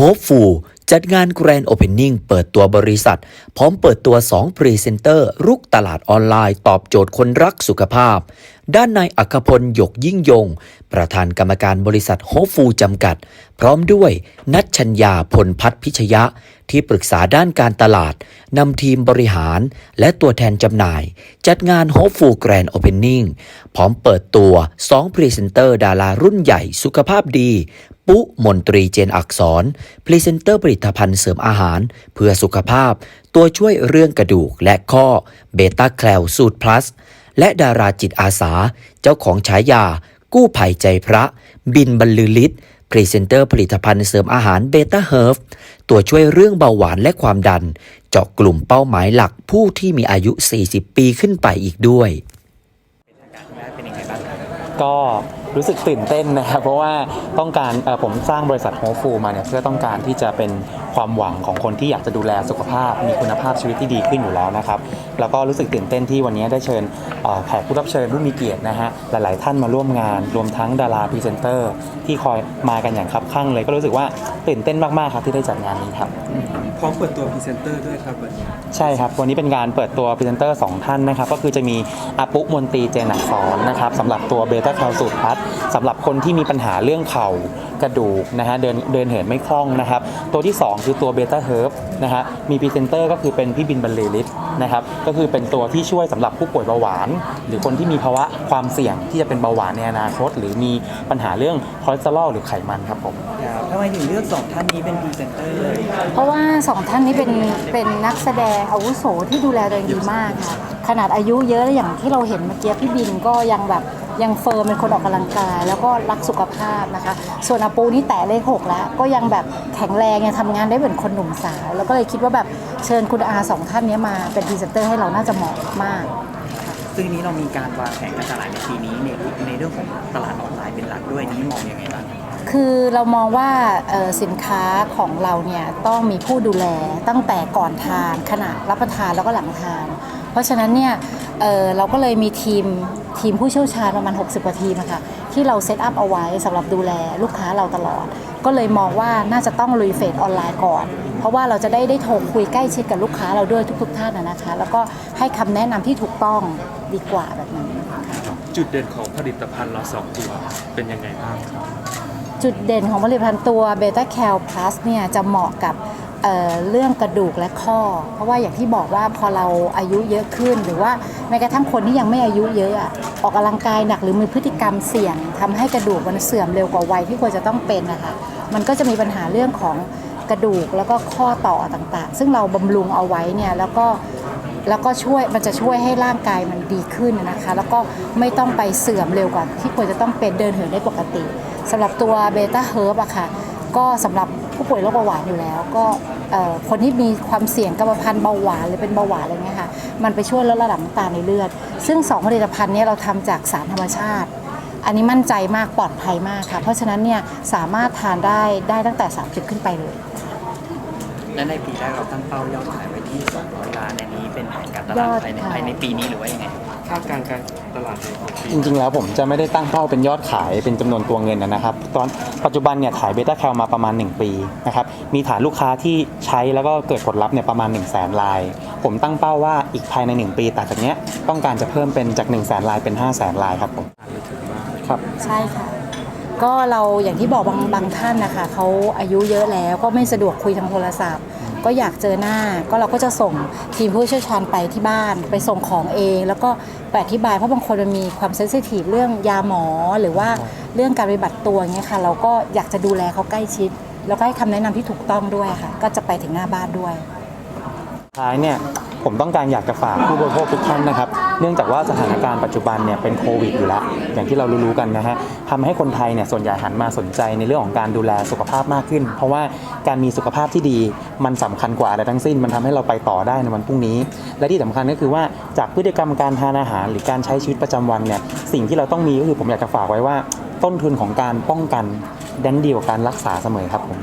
Hố จัดงาน Grand Opening เปิดตัวบริษัท พร้อมเปิดตัว 2 พรีเซนเตอร์ รุกตลาดออนไลน์ตอบโจทย์คนรักสุขภาพ ด้านนายอัคพลหยกยิ่งยง ประธานกรรมการบริษัท Hopeful จำกัด พร้อมด้วยนัชชัญญาพลพัฒพิชยะ ที่ปรึกษาด้านการตลาดนำทีมบริหาร และตัวแทนจำหน่าย จัดงาน Hopeful Grand Opening พร้อมเปิดตัว 2 พรีเซนเตอร์ ดารารุ่นใหญ่สุขภาพดี ปุมนตรีเจนอักษรพรีเซนเตอร์ผลิตตภัณฑ์เสริมอาหาร เพื่อสุขภาพ ตัวช่วยเรื่องกระดูกและข้อเบต้าแคลสูตรพลัส และดาราจิตอาสา เจ้าของฉายา กู้ภัยใจพระ บินบรรลือฤทธิ์พรีเซนเตอร์ผลิตภัณฑ์เสริมอาหารเบต้าเฮิร์ฟตัวช่วยเรื่องเบาหวานและความดัน เจาะกลุ่มเป้าหมายหลักผู้ที่มีอายุ 40 ปีขึ้นไปอีกด้วย ก็ รู้สึกตื่นเต้นนะครับเพราะว่าต้องการเอ่อผมสร้างบริษัทโฮฟูมาเนี่ยเพื่อต้องการที่จะเป็นความหวังของคนที่อยากจะดูแลสุขภาพ มีคุณภาพชีวิตที่ดีขึ้นอยู่แล้วนะครับแล้วก็รู้สึกตื่นเต้นที่วันนี้ได้เชิญเอ่อแขกผู้รับเชิญผู้มีเกียรตินะฮะหลาย ๆ ท่านมาร่วมงาน รวมทั้งดาราพรีเซนเตอร์ ที่คอยมากันอย่างคับข้างเลยก็รู้สึกว่าตื่นเต้นมาก ๆ ครับที่ได้จัดงานนี้ครับพร้อมเปิดตัวพรีเซนเตอร์ด้วยครับวันนี้ใช่ครับ วันนี้เป็นการเปิดตัวพรีเซนเตอร์สองท่านนะครับก็คือจะมีอาปุมนตรีเจนอักษรนะครับสำหรับตัวเบต้าแคลสูตรพัทสำหรับคนที่มีปัญหาเรื่องเข่ากระดูกนะฮะเดินเดินเหินไม่คล่องนะครับ ตัวที่ 2 คือตัวเบต้าเฮิร์บนะฮะมีพรีเซนเตอร์ก็คือเป็นพี่บินบรรลือฤทธิ์นะครับก็คือเป็นตัวที่ช่วยสำหรับผู้ป่วยเบาหวาน หรือคนที่มีภาวะความเสี่ยงที่จะเป็นเบาหวานในอนาคต หรือมีปัญหาเรื่องคอเลสเตอรอลหรือไขมันครับผมทำไมถึงเลือกสองท่านนี้เป็นพรีเซนเตอร์เลยเพราะว่าสองท่านนี้เป็นเป็นนักแสดงอาวุโสที่ดูแลตัวเองดีมากค่ะขนาดอายุเยอะแล้วอย่างที่เราเห็นเมื่อกี้พี่บินก็ยังแบบ ยังเฟิร์มเป็นคนออกกำลังกาย แล้วก็รักสุขภาพนะคะ ส่วนอาปูนี่แต่เลขหกแล้ว ก็ยังแบบแข็งแรงยังทำงานได้เหมือนคนหนุ่มสาว แล้วก็เลยคิดว่าแบบเชิญคุณอาสองท่านนี้มาเป็นพรีเซนเตอร์ให้เราน่าจะเหมาะมาก ซึ่งนี้เรามีการวางแผนการตลาดในปีนี้ในในเรื่องของตลาดออนไลน์เป็นหลักด้วยนี้มองยังไงบ้างคือเรามองว่าเอ่อสินค้าของเราเนี่ยต้องมีผู้ดูแลตั้งแต่ก่อนทานขณะรับประทานแล้วก็หลังทาน เพราะฉะนั้นเนี่ยเอ่อเราก็เลยมีทีมทีมผู้เชี่ยวชาญประมาณ 60 กว่าทีมอะค่ะที่เราเซตอัพเอาไว้สำหรับดูแลลูกค้าเราตลอด ก็เลยมองว่าน่าจะต้องลุยเฟสออนไลน์ก่อน เพราะว่าเราจะได้ได้โทรคุยใกล้ชิดกับลูกค้าเราด้วยทุก ๆ ท่านนะนะคะ แล้วก็ให้คำแนะนำที่ถูกต้องดีกว่าแบบนั้นจุดเด่นของผลิตภัณฑ์เราสองตัวเป็นยังไงบ้างครับจุดเด่นของผลิตภัณฑ์ตัวเบต้าแคลพลัสเนี่ยจะเหมาะกับ เเรื่องกระดูกและข้อ เพราะว่าอย่างที่บอกว่าพอเราอายุเยอะขึ้น หรือว่าแม้กระทั่งคนที่ยังไม่อายุเยอะอออกกำลังกายหนักหรือมีพฤติกรรมเสี่ยงทำให้กระดูกมันเสื่อมเร็วกว่าวัยที่ควรจะต้องเป็นนะคะมันก็จะมีปัญหาเรื่องของกระดูกแล้วก็ข้อต่อต่างๆ ซึ่งเราบำรุงเอาไว้เนี่ยแล้วก็แล้วก็ช่วยมันจะช่วยให้ร่างกายมันดีขึ้นนะคะ แล้วก็ไม่ต้องไปเสื่อมเร็วกว่าที่ควรจะต้องเป็นเดินเหินได้ปกติสำหรับตัวเบต้าเฮิร์บอะค่ะ ก็สำหรับผู้ป่วยโรคเบาหวานอยู่แล้ว ก็เอ่อคนที่มีความเสี่ยงกรรมพันธุ์เบาหวานหรือเป็นเบาหวานอะไรเงี้ยค่ะมันไปช่วยลดระดับน้ำตาลในเลือด ซึ่งสองผลิตภัณฑ์เนี้เราทำจากสารธรรมชาติ อันนี้มั่นใจมากปลอดภัยมากค่ะ เพราะฉะนั้นเนี่ยสามารถทานได้ได้ตั้งแต่ 30 ขึ้นไปเลยและในปีแรกเราตั้งเป้ายอดขายไว้ที่ 200 ล้านในนี้เป็นแผนการตยลาอดดภายในขายภายในปีนี้หรือว่ายังไง คาดการณ์การตลาดในของปีจริงๆ แล้วผมจะไม่ได้ตั้งเป้าเป็นยอดขายเป็นจำนวนตัวเงินนะครับ ตอนปัจจุบันเนี่ยขายเบต้าแคลมาประมาณ 1 ปีนะครับ มีฐานลูกค้าที่ใช้แล้วก็เกิดผลลัพธ์เนี่ยประมาณ 1 0 0 0 0แสนลาย ผมตั้งเป้าว่าอีกภายใน 1 ปีต่างจากเนี้ยต้องการจะเพิ่มเป็นจาก 1 0 0 0 0แสนลายเป็น 5 0 0แสนลายครับผมครับ ใช่ค่ะ ก็เราอย่างที่บอกบางบางท่านนะคะเขาอายุเยอะแล้วก็ไม่สะดวกคุยทางโทรศัพท์ ก็อยากเจอหน้าก็เราก็จะส่งทีมผู้เชี่ยวชาญไปที่บ้าน ไปส่งของเอง แล้วก็ไปอธิบายเพราะบางคนมันมีความเซนซิทีฟเรื่องยาหมอหรือว่าเรื่องการปฏิบัติตัวอย่างเงี้ยค่ะ เราก็อยากจะดูแลเขาใกล้ชิด แล้วก็ให้คำแนะนำที่ถูกต้องด้วยค่ะ ก็จะไปถึงหน้าบ้านด้วย ท้ายเนี่ย ผมต้องการอยากจะฝากผู้บริโภคทุกท่านนะครับ เนื่องจากว่าสถานการณ์ปัจจุบันเนี่ยเป็นโควิดอยู่แล้ว อย่างที่เรารู้ๆกันนะฮะทำให้คนไทยเนี่ยส่วนใหญ่หันมาสนใจในเรื่องของการดูแลสุขภาพมากขึ้น เพราะว่าการมีสุขภาพที่ดีมันสำคัญกว่าอะไรทั้งสิ้น มันทำให้เราไปต่อได้ในวันพรุ่งนี้ และที่สำคัญก็คือว่าจากพฤติกรรมการทานอาหาร หรือการใช้ชีวิตประจำวันเนี่ยสิ่งที่เราต้องมีก็คือผมอยากจะฝากไว้ว่า ต้นทุนของการป้องกันดันดีกว่าการรักษาเสมอครับผม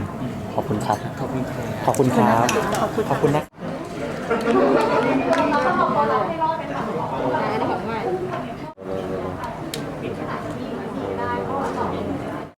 ขอบคุณครับ ขอบคุณครับ ขอบคุณครับ ขอบคุณนะ เราต้องเอาตัวเราให้รอดเป็นหลัก